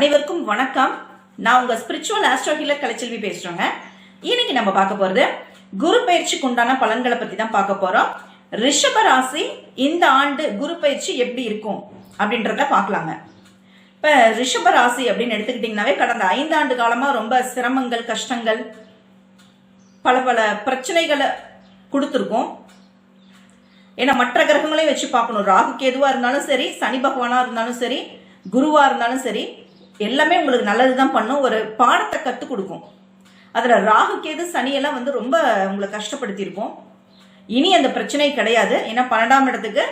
அனைவருக்கும் வணக்கம். நான் உங்க ஸ்பிரிச்சுவல் ஆஸ்ட்ரோ ஹீலர் கலைச்செல்வி பேசுறேங்க. இன்னைக்கு நம்ம பார்க்க போறது குரு பயிற்சிக்கு உண்டான பலன்களை பத்தி தான் பார்க்க போறோம். ரிஷப ராசி இந்த ஆண்டு குரு பயிற்சி எப்படி இருக்கும் அப்படின்றத பார்க்கலாங்க. இப்ப ரிஷப ராசி அப்படின்னு எடுத்துக்கிட்டீங்கன்னாவே கடந்த ஐந்தாண்டு காலமா ரொம்ப சிரமங்கள் கஷ்டங்கள் பல பல பிரச்சனைகளை கொடுத்துருக்கோம். ஏன்னா மற்ற கிரகங்களையும் வச்சு பார்க்கணும். ராகு கேதுவா இருந்தாலும் சரி சனி பகவானா இருந்தாலும் சரி குருவா இருந்தாலும் சரி எல்லாமே உங்களுக்கு நல்லது தான் பண்ணும். ஒரு பாடத்தை கற்றுக் கொடுக்கும். அதில் ராகு கேது சனியெல்லாம் வந்து ரொம்ப உங்களை கஷ்டப்படுத்தியிருப்போம் இனி அந்த பிரச்சனை கிடையாது. ஏன்னா பன்னெண்டாம் இடத்துக்கு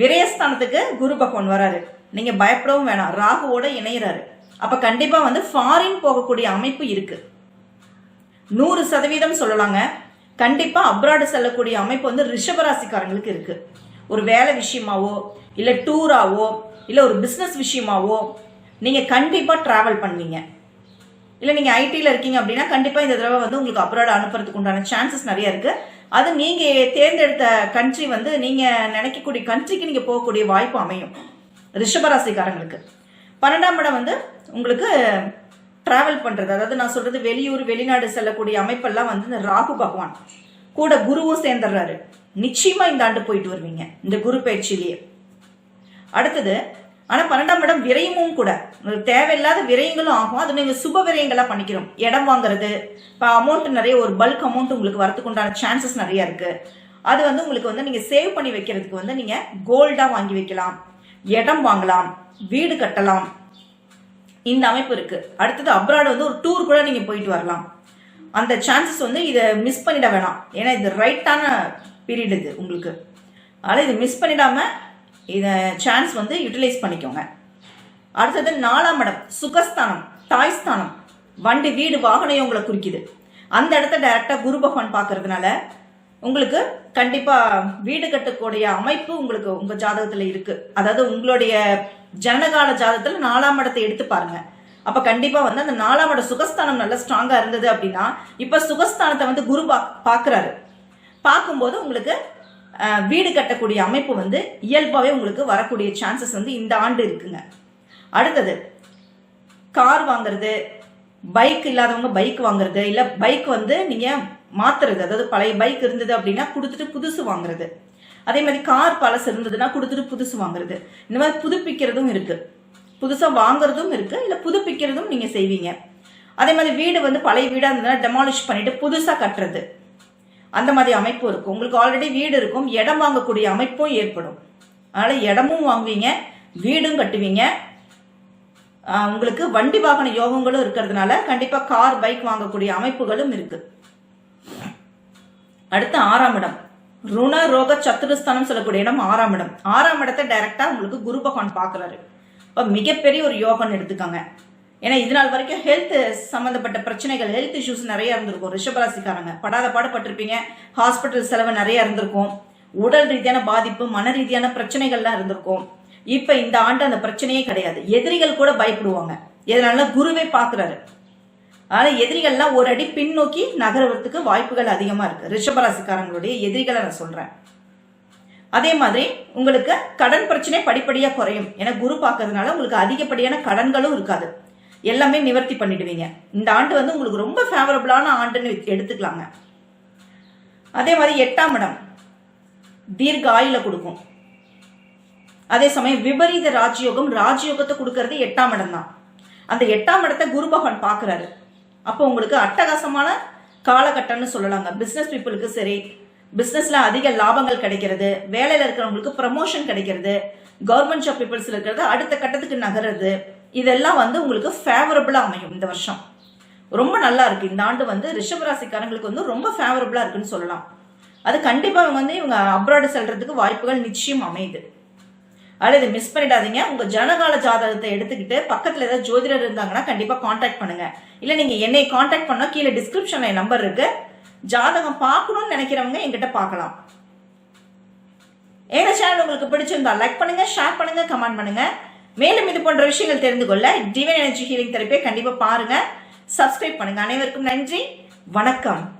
விரயஸ்தானத்துக்கு குரு பகவான் வராரு. நீங்கள் பயப்படவும் வேணாம். ராகுவோட இணையிறாரு. அப்போ கண்டிப்பாக வந்து ஃபாரின் போகக்கூடிய அமைப்பு இருக்கு. நூறு சதவீதம் சொல்லலாங்க. கண்டிப்பாக அப்ராடு செல்லக்கூடிய அமைப்பு வந்து ரிஷபராசிக்காரங்களுக்கு இருக்கு. ஒரு வேலை விஷயமாவோ இல்லை டூராவோ இல்லை ஒரு பிஸ்னஸ் விஷயமாவோ நீங்கள் கண்டிப்பாக ட்ராவல் பண்ணுவீங்க. இல்லை நீங்கள் ஐடியில் இருக்கீங்க அப்படின்னா கண்டிப்பாக இந்த தடவை வந்து உங்களுக்கு அப்ராட் அனுப்புறதுக்கு உண்டான சான்சஸ் நிறைய இருக்குது அது நீங்கள் தேர்ந்தெடுத்த கண்ட்ரி வந்து நீங்கள் நினைக்கக்கூடிய கண்ட்ரிக்கு நீங்கள் போகக்கூடிய வாய்ப்பு அமையும். ரிஷபராசிக்காரங்களுக்கு. பன்னெண்டாம் இடம் வந்து உங்களுக்கு ட்ராவல் பண்ணுறது அதாவது நான் சொல்கிறது வெளியூர் வெளிநாடு செல்லக்கூடிய அமைப்பெல்லாம் வந்து இந்த ராகு பகவான். கூட குருவும் சேர்ந்துடுறாரு. நிச்சயமாக இந்த ஆண்டு போயிட்டு வருவீங்க. இந்த குரு பயிற்சியிலேயே. அடுத்தது ஆனால் பன்னெண்டாம் இடம் விரயமும் கூட. உங்களுக்கு தேவையில்லாத விரயங்களும் ஆகும். அது நீங்கள் சுப விரயங்களாக பண்ணிக்கிறோம். இடம் வாங்குறது இப்போ அமௌண்ட் நிறைய ஒரு பல்க் அமௌண்ட் உங்களுக்கு வரத்துக்கு உண்டான சான்சஸ் நிறைய இருக்கு. அது வந்து உங்களுக்கு வந்து நீங்கள் சேவ் பண்ணி வைக்கிறதுக்கு வந்து நீங்கள் கோல்டாக வாங்கி வைக்கலாம். இடம் வாங்கலாம். வீடு கட்டலாம். இந்த அமைப்பு இருக்கு. அடுத்தது அப்ராட் வந்து ஒரு டூர் கூட நீங்கள் போயிட்டு வரலாம். அந்த சான்சஸ் வந்து இதை மிஸ் பண்ணிட வேணாம். ஏன்னா இது ரைட்டான பீரியட் இது உங்களுக்கு. அதனால் இது மிஸ் பண்ணிடாமல் இதை சான்ஸ் வந்து யூட்டிலைஸ் பண்ணிக்கோங்க. அடுத்தது நாலாம் இடம் சுகஸ்தானம் தாய்ஸ்தானம். வண்டி வீடு வாகனம் உங்களை குறிக்குது. அந்த இடத்த டைரக்டா குரு பகவான் பார்க்கறதுனால உங்களுக்கு கண்டிப்பாக வீடு கட்டக்கூடிய அமைப்பு உங்களுக்கு உங்கள் ஜாதகத்தில் இருக்குது அதாவது உங்களுடைய ஜனகால ஜாதகத்தில் நாலாம் இடத்தை எடுத்து பாருங்கள் அப்போ கண்டிப்பாக வந்து அந்த நாலாம் இடம் சுகஸ்தானம் நல்லா ஸ்ட்ராங்காக இருந்தது அப்படின்னா இப்போ சுகஸ்தானத்தை வந்து குரு பா- பார்க்குறாரு. பார்க்கும்போது உங்களுக்கு வீடு கட்டக்கூடிய அமைப்பு வந்து இயல்பாகவே உங்களுக்கு வரக்கூடிய சான்சஸ் வந்து இந்த ஆண்டு இருக்குங்க. அடுத்தது கார் வாங்குறது பைக் இல்லாதவங்க பைக் வாங்குறது இல்ல பைக் வந்து நீங்க மாத்துறது அதாவது பழைய பைக் இருந்தது அப்படின்னா கொடுத்துட்டு புதுசு வாங்குறது. அதே மாதிரி கார் பழசு இருந்ததுன்னா கொடுத்துட்டு புதுசு வாங்குறது. இந்த மாதிரி புதுப்பிக்கிறதும் இருக்கு. புதுசா வாங்குறதும் இருக்கு இல்ல புதுப்பிக்கிறதும் நீங்க செய்வீங்க. அதே மாதிரி வீடு வந்து பழைய வீடா இருந்ததுன்னா டெமாலிஷ் பண்ணிட்டு புதுசா கட்டுறது. அந்த மாதிரி அமைப்பு இருக்கும். உங்களுக்கு ஆல்ரெடி வீடு இருக்கும். இடம் வாங்கக்கூடிய அமைப்பும் ஏற்படும். அதனால இடமும் வாங்குவீங்க வீடும் கட்டுவீங்க. உங்களுக்கு வண்டி வாகன யோகங்களும் இருக்கிறதுனால கண்டிப்பா கார் பைக் வாங்கக்கூடிய அமைப்புகளும் இருக்கு. அடுத்து ஆறாம் இடம். ருண ரோக சத்துருஸ்தானம் சொல்லக்கூடிய இடம் ஆறாம் இடம். ஆறாம் இடத்தை டைரக்டா உங்களுக்கு குரு பகவான் பாக்குறாரு மிகப்பெரிய ஒரு யோகம்னு எடுத்துக்கோங்க. ஏன்னா இது நாள் வரைக்கும் ஹெல்த் சம்மந்தப்பட்ட பிரச்சனைகள் ஹெல்த் இஷ்யூஸ் நிறைய இருந்திருக்கும். ரிஷபராசிக்காரங்க படாத பாடுபட்டிருப்பீங்க. ஹாஸ்பிட்டல் செலவு நிறைய இருந்திருக்கும். உடல் ரீதியான பாதிப்பு மன ரீதியான பிரச்சனைகள்லாம் இருந்திருக்கும். இப்ப இந்த ஆண்டு அந்த பிரச்சனையே கிடையாது. எதிரிகள் கூட பயப்படுவாங்க. இதனால குருவே பாக்குறாரு. ஆனால் எதிரிகள்லாம் ஒரு அடி பின்னோக்கி நகர்வதற்கு வாய்ப்புகள் அதிகமா இருக்கு. ரிஷபராசிக்காரங்களுடைய எதிரிகளை நான் சொல்றேன். அதே மாதிரி உங்களுக்கு கடன் பிரச்சனை படிப்படியா குறையும். ஏன்னா குரு பார்க்கறதுனால உங்களுக்கு அதிகப்படியான கடன்களும் இருக்காது. எல்லாமே நிவர்த்தி பண்ணிடுவீங்க. இந்த ஆண்டு வந்து உங்களுக்கு ரொம்ப ஃபேவரபிளான ஆண்டுன்னு எடுத்துக்கலாங்க. அதே மாதிரி எட்டாம் இடம் தீர்க்க ஆயில கொடுக்கும். அதே சமயம் விபரீத ராஜயோகம் ராஜயோகத்தை கொடுக்கறது எட்டாம் இடம் தான். அந்த எட்டாம் இடத்தை குரு பகவான் பார்க்கறாரு. அப்போ உங்களுக்கு அட்டகாசமான காலகட்டம்னு சொல்லலாங்க. பிஸ்னஸ் பீப்புளுக்கு சரி பிஸ்னஸில் அதிக லாபங்கள் கிடைக்கிறது வேலையில இருக்கிறவங்களுக்கு ப்ரமோஷன் கிடைக்கிறது கவர்மெண்ட் ஜாப் பீப்புள்ஸ் இருக்கிறது அடுத்த கட்டத்துக்கு நகர்றது இதெல்லாம் வந்து உங்களுக்கு ஃபேவரபிளா அமையும் இந்த வருஷம். ரொம்ப நல்லா இருக்கு. இந்த ஆண்டு வந்து ரிஷபராசிக்காரங்களுக்கு வந்து ரொம்ப ஃபேவரபிளா இருக்குன்னு சொல்லலாம். அது கண்டிப்பா இவங்க வந்து இவங்க அப்ராடு செல்றதுக்கு வாய்ப்புகள் நிச்சயம் அமையுது. அதில் இதை மிஸ் பண்ணிடாதீங்க. உங்கள் ஜனகால ஜாதகத்தை எடுத்துக்கிட்டு பக்கத்தில் ஏதாவது ஜோதிடர் இருந்தாங்கன்னா கண்டிப்பாக காண்டாக்ட் பண்ணுங்கள் இல்லை நீங்கள் என்னை காண்டாக்ட் பண்ணால் கீழே டிஸ்கிரிப்ஷனில் என் நம்பர் இருக்கு. ஜாதகம் பார்க்கணும்னு நினைக்கிறவங்க என்கிட்ட பார்க்கலாம். எங்கள் சேனல் உங்களுக்கு பிடிச்சிருந்தா லைக் பண்ணுங்கள் ஷேர் பண்ணுங்கள் கமெண்ட் பண்ணுங்கள் மேலும் இது போன்ற விஷயங்கள் தெரிந்து கொள்ள டிவைன் எனர்ஜி ஹீலிங் தெரப்பியை கண்டிப்பா பாருங்க. சப்ஸ்கிரைப் பண்ணுங்க. அனைவருக்கும் நன்றி. வணக்கம்.